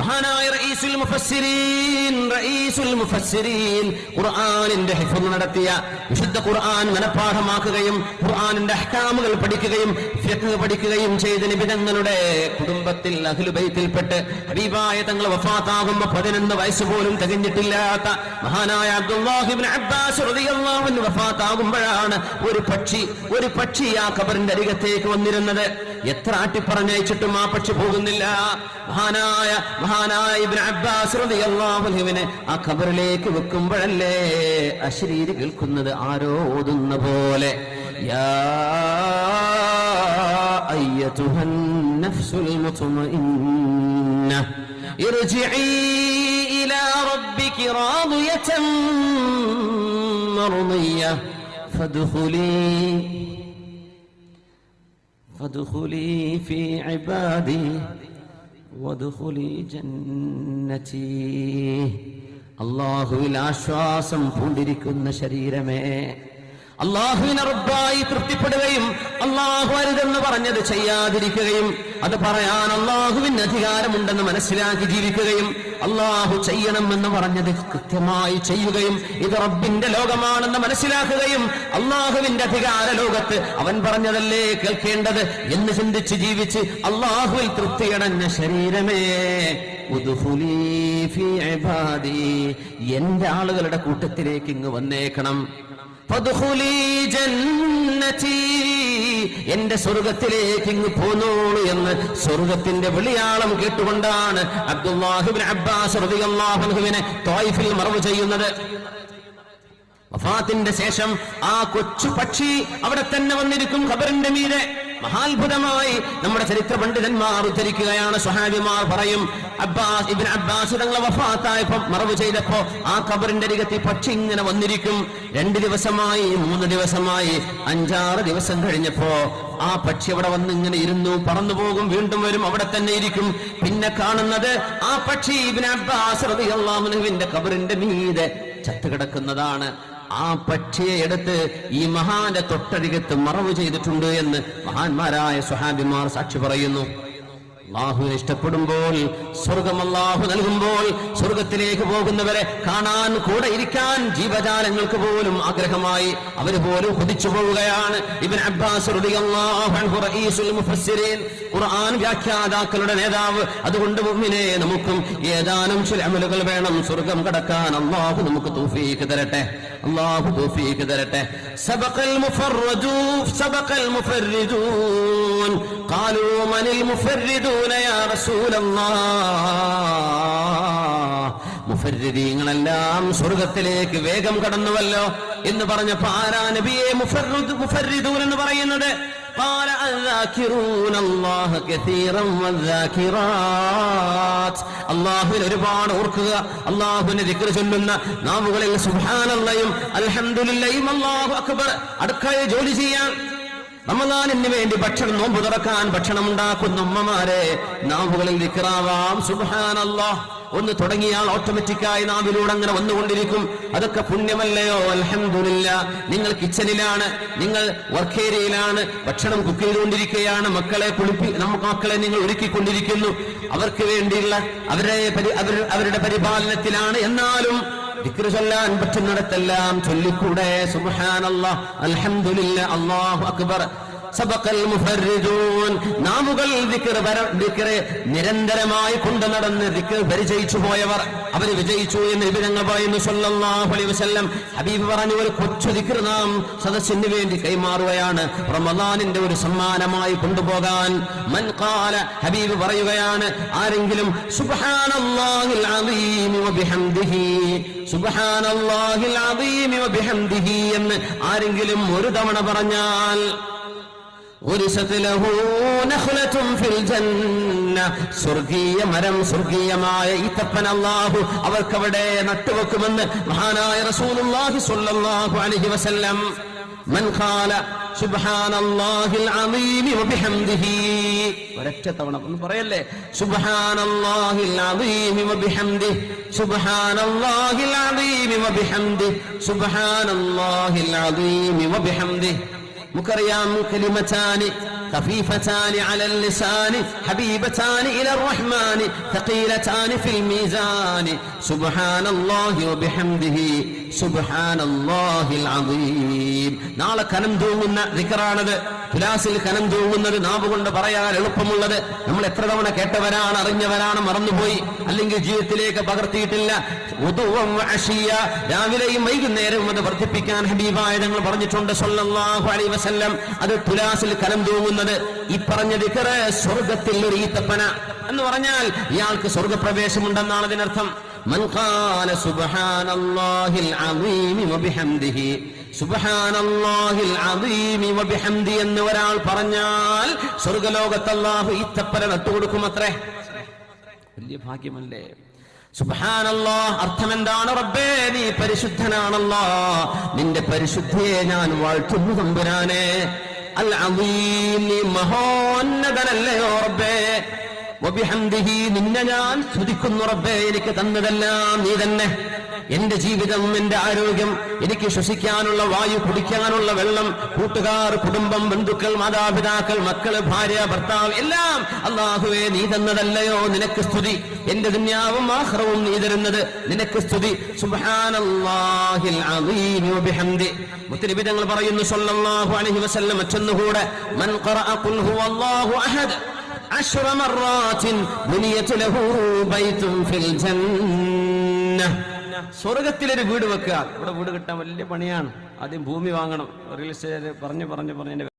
മഹാനായ റഈസുൽ മുഫസ്സിരീൻ റഈസുൽ മുഫസ്സിരീൻ. ഖുർആനിന്റെ ഹിഫ്സ് നടത്തിയ വിശുദ്ധ ഖുർആൻ മനപാഠമാക്കുകയും ഖുർആനിന്റെ അഹ്കാമുകൾ പഠിക്കുകയും ഫിഖ് പഠിക്കുകയും ചെയ്ത നിബിതങ്ങളുടെ കുടുംബത്തിൽ അഹ്ലു ബൈത്തിൽപ്പെട്ട് ഹബീബായ തങ്ങൾ വഫാത്താകുമ്പോൾ പതിനൊന്ന് വയസ്സ് പോലും തികഞ്ഞിട്ടില്ലാത്ത മഹാനായ അബ്ദുല്ലാഹിബ്ൻ അബ്ബാസ് റളിയല്ലാഹു അൻഹു വഫാത്താകുമ്പോഴാണ് ഒരു പക്ഷി ഒരു പക്ഷി ആ ഖബറിന്റെ അരികത്തേക്ക് വന്നിരുന്നത്. എത്ര ആട്ടി പറഞ്ഞയച്ചിട്ടും ആ പക്ഷി പോകുന്നില്ല. മഹാനായ മഹാനായ ഇബ്നു അബ്ബാസ് റളിയല്ലാഹു അൻഹുവിനെ ആ ഖബറിലേക്ക് വെക്കുമ്പോഴല്ലേ അശ്രീര് കേൾക്കുന്നത് ആരോ ഓതുന്ന പോലെ. യാ അയ്യതുഹൻ മുത്മഇന്ന ഇർജിഇ ഇലാ റബ്ബികി റാദിയതൻ മർദിയ ഫദ്ഖുലി ഫദ്ഖുലി ഫീ ഇബാദി. അള്ളാഹുവിൽ ആശ്വാസം പൂണ്ടിരിക്കുന്ന ശരീരമേ. അള്ളാഹുവിനെ റബ്ബായി തൃപ്തിപ്പെടുകയും അള്ളാഹു അരുതെന്ന് പറഞ്ഞത് ചെയ്യാതിരിക്കുകയും അത് പറയാൻ അള്ളാഹുവിന് അധികാരമുണ്ടെന്ന് മനസ്സിലാക്കി ജീവിക്കുകയും അള്ളാഹു ചെയ്യണം എന്ന് പറഞ്ഞത് കൃത്യമായി ചെയ്യുകയും ഇത് റബ്ബിന്റെ ലോകമാണെന്ന് മനസ്സിലാക്കുകയും അള്ളാഹുവിന്റെ അധികാര ലോകത്ത് അവൻ പറഞ്ഞതല്ലേ കേൾക്കേണ്ടത് എന്ന് ചിന്തിച്ച് ജീവിച്ച് അള്ളാഹുവിൽ തൃപ്തിയടഞ്ഞ ശരീരമേ. എന്റെ ആളുകളുടെ കൂട്ടത്തിലേക്ക് ഇങ്ങ് വന്നേക്കണം ജന്നതി. എന്റെ സ്വർഗത്തിലേക്ക് ഇങ്ങ് പോന്നോളൂ എന്ന് സ്വർഗത്തിന്റെ വിളിയാളം കേട്ടുകൊണ്ടാണ് അബ്ദുല്ലാഹിബിൻ അബ്ബാസ് റളിയല്ലാഹു തോയിഫിൽ മറവ് ചെയ്യുന്നത്. വഫാത്തിന്റെ ശേഷം ആ കൊച്ചു പക്ഷി അവിടെ തന്നെ വന്നിരിക്കും ഖബറിന്റെ മീതെ. മഹാത്ഭുതമായി നമ്മുടെ ചരിത്ര പണ്ഡിതന്മാർ ഉദ്ധരിക്കുകയാണ്. സഹാബിമാർ പറയും അബ്ബാസ് ഇബിൻ അബ്ബാസ് തങ്ങളെ വഫാത്തായപ്പോ മറവ് ചെയ്തപ്പോ ആ കബറിന്റെ അരികത്ത് പക്ഷി ഇങ്ങനെ വന്നിരിക്കും. രണ്ട് ദിവസമായി മൂന്ന് ദിവസമായി അഞ്ചാറ് ദിവസം കഴിഞ്ഞപ്പോ ആ പക്ഷി അവിടെ വന്ന് ഇങ്ങനെ ഇരുന്നു പറന്നു പോകും വീണ്ടും വരും അവിടെ തന്നെ ഇരിക്കും. പിന്നെ കാണുന്നത് ആ പക്ഷി ഇബിൻ അബ്ബാസ് അൻഹുവിന്റെ ഖബറിന്റെ മീതെ ചത്തുകിടക്കുന്നതാണ്. ആ പക്ഷിയെ എടുത്ത് ഈ മഹാന്റെ തൊട്ടരികത്ത് മറവ് ചെയ്തിട്ടുണ്ട് എന്ന് മഹാന്മാരായ സുഹാബിമാർ സാക്ഷി പറയുന്നു. അള്ളാഹുവിനെ ഇഷ്ടപ്പെടുമ്പോൾ സ്വർഗം അള്ളാഹു നൽകുമ്പോൾ സ്വർഗത്തിലേക്ക് പോകുന്നവരെ കാണാൻ കൂടെ ഇരിക്കാൻ ജീവജാലങ്ങൾക്ക് പോലും ആഗ്രഹമായി അവർ പോലും കുതിച്ചു പോവുകയാണ്. ഇബൻ അബ്ബാസ് ഖുർആൻ വ്യാഖ്യാതാക്കളുടെ നേതാവ്. അതുകൊണ്ട് മുമ്പിനെ നമുക്കും ഏതാനും ചില അമലുകൾ വേണം. സ്വർഗം കടക്കാൻ അള്ളാഹു നമുക്ക് തൗഫീഖ് തരട്ടെ. അള്ളാഹു തോഫീക്ക് തരട്ടെ. സബഖൽ മുഫറജൂ സബഖൽ മുഫർരിജൂൻ. ഖാലൂ മനിൽ മുഫർരിദൂന യാ റസൂലല്ലാഹ്. മുഫർരിദീങ്ങളെല്ലാം സ്വർഗത്തിലേക്ക് വേഗം കടന്നുവല്ലോ എന്ന് പറഞ്ഞപ്പോ ആരാ നബിയെ മുഫർരിദൂൻ എന്ന് പറയുന്നത്? قال الذاكرون الله كثيرا والذاكرات അള്ളാഹുവിനെ ഒരുപാട് ഓർക്കുക അള്ളാഹുവിനെ ദിക്ർ ചൊല്ലുന്ന നാവുകളിൽ സുബ്ഹാനല്ലയും അൽഹംദുലില്ലയും അല്ലാഹു അക്ബർ അടുക്കളയിൽ ജോലി ചെയ്യാൻ റമദാനിന് വേണ്ടി ഭക്ഷണം നോമ്പ് തുറക്കാൻ ഭക്ഷണം ഉണ്ടാക്കുന്ന ഉമ്മമാരെ നാവുകളിൽ ദിക്റാവാം സുബ്ഹാനല്ലാഹ് ഒന്ന് തുടങ്ങിയാൽ ഓട്ടോമാറ്റിക്കായി നാവിലൂടെ അങ്ങനെ വന്നുകൊണ്ടിരിക്കും. അതൊക്കെ പുണ്യമല്ലയോ? അലഹമില്ല നിങ്ങൾ കിച്ചണിലാണ് നിങ്ങൾ വർക്ക് ഏരിയയിലാണ് ഭക്ഷണം കുക്ക് ചെയ്തുകൊണ്ടിരിക്കുകയാണ്. മക്കളെ കുളിപ്പി നമുക്ക് മക്കളെ നിങ്ങൾ ഒരുക്കിക്കൊണ്ടിരിക്കുന്നു. അവർക്ക് വേണ്ടിയുള്ള അവരെ അവരുടെ പരിപാലനത്തിലാണ്. എന്നാലും ദിക്ർ ചൊല്ലാൻ പറ്റുന്നിടത്തെല്ലാം ചൊല്ലിക്കൂടെ? സുബ്ഹാനല്ലാഹ് അലഹമില്ല അള്ളാഹു അക്ബർ. നാമുകൾ നിരന്തരമായി കൊണ്ടു നടന്ന് പരിചയിച്ചു പോയവർ. അവർ വിജയിച്ചു എന്ന് വിവരങ്ങൾ പറയുന്നു സല്ലല്ലാഹു അലൈഹി വസല്ലം. ഹബീബ് പറഞ്ഞു ഒരു കൊച്ചു ദിക്ർ നാം സദസ്സിന് വേണ്ടി കൈമാറുകയാണ്. റമദാനിന്റെ ഒരു സമ്മാനമായി കൊണ്ടുപോകാൻ. മൻ ഖാല ഹബീബ് പറയുകയാണ് ആരെങ്കിലും സുബ്ഹാനല്ലാഹിൽ അദീം വബിഹംദിഹി വബിഹംദിഹി എന്ന് ആരെങ്കിലും ഒരു തവണ പറഞ്ഞാൽ ഉരിശത് ലഹു നഖ്ലത്തും ഫിൽ ജന്ന സ്വർഗീയ മരം സ്വർഗീയമായ ഈത്തപ്പൻ അള്ളാഹു അവർക്കവിടെ നട്ടുവെക്കുമെന്ന് മഹാനായ റസൂലുള്ളാഹി സ്വല്ലല്ലാഹു അലൈഹി വസല്ലം മൻ ഖാല സുബ്ഹാനല്ലാഹിൽ അദീം വബിഹംദിഹി ഒരൊറ്റ തവണ ഒന്ന് പറയല്ലേ സുബ്ഹാനല്ലാഹിൽ അദീം വബിഹംദിഹി സുബ്ഹാനല്ലാഹിൽ അദീം വബിഹംദിഹി സുബ്ഹാനല്ലാഹിൽ അദീം വബിഹംദിഹി നമുക്കറിയാം കലിമത്താനി خفيفتان على اللسان حبيبتان إلى الرحمن ثقيلتان في الميزان سبحان الله وبحمده سبحان الله العظيم നാളെ കനം തൂങ്ങുന്ന ദിക്കറാണത് തുലാസിൽ കനം തൂങ്ങുന്നത് നാവ് കൊണ്ട് പറയാൻ എളുപ്പമുള്ളത് നമ്മൾ എത്ര തവണ കേട്ടവരാണ് അറിഞ്ഞവരാണ് മറന്നുപോയി അല്ലെങ്കിൽ ജീവിതത്തിലേക്ക് പകർത്തിയിട്ടില്ല ഉദുവം അഷിയ രാവിലെയും വൈകുന്നേരവും അത് വർദ്ധിപ്പിക്കാൻ ഹബീബായ ഞങ്ങൾ പറഞ്ഞിട്ടുണ്ട് സല്ലല്ലാഹു അലൈഹി വസല്ലം അത് തുലാസിൽ കനം പറയുന്നത് ഈ പറഞ്ഞ വിക്കറ് സ്വർഗത്തിൽ ഒരു ഈത്തപ്പന എന്ന് പറഞ്ഞാൽ ഇയാൾക്ക് സ്വർഗപ്രവേശമുണ്ടെന്നാണ് അതിനർത്ഥം. മൻഖാന സുബഹാനല്ലാഹിൽ അലീമി വബിഹംദിഹി സുബഹാനല്ലാഹിൽ അദീമി വബിഹംദി എന്ന് ഒരാൾ പറഞ്ഞാൽ സ്വർഗലോകത്ത് അല്ലാഹു ഈത്തപ്പന നട്ടുകൊടുക്കും അത്രേ വലിയ ഭാഗ്യമല്ലേ? സുബഹാനല്ലോ അർത്ഥം എന്താണ് റബ്ബേ? നീ പരിശുദ്ധനാണല്ലോ. നിന്റെ പരിശുദ്ധിയെ ഞാൻ വാഴ്ത്തുന്നു തമ്പുരാനെ. അൽ അദീം നീ മഹോന്നതനല്ലയോ റബ്ബേ വബിഹംദിഹി നിന്നെ ഞാൻ സ്തുതിക്കുന്നു റബ്ബേ എനിക്ക് തന്നതെല്ലാം നീ തന്നെ. എന്റെ ജീവിതം എന്റെ ആരോഗ്യം എനിക്ക് ശ്വസിക്കാനുള്ള വായു കുടിക്കാനുള്ള വെള്ളം കൂട്ടുകാർ കുടുംബം ബന്ധുക്കൾ മാതാപിതാക്കൾ മക്കൾ ഭാര്യ ഭർത്താവ് എല്ലാം അള്ളാഹുവെ നീ തന്നതല്ലയോ? നിനക്ക് സ്തുതി. എന്റെ ദുന്യാവും ആഹ്റവും നീ തരുന്നത് നിനക്ക് സ്തുതി. സുബ്ഹാനല്ലാഹിൽ അദീം വബിഹംദി. മുത്തനബി തങ്ങൾ പറയുന്നു മറ്റൊന്നുകൂടെ. മൻ ഖറഅ ഖുൽ ഹുവല്ലാഹു അഹദ്. عشر مرات بنيت له بيت في الجنة സ്വർഗത്തിലൊരു വീട് വെക്കുക ഇവിടെ വീട് കിട്ടാൻ വലിയ പണിയാണ് ആദ്യം ഭൂമി വാങ്ങണം റിയൽ എസ്റ്റേറ്റ് പറഞ്ഞു പറഞ്ഞു പറഞ്ഞു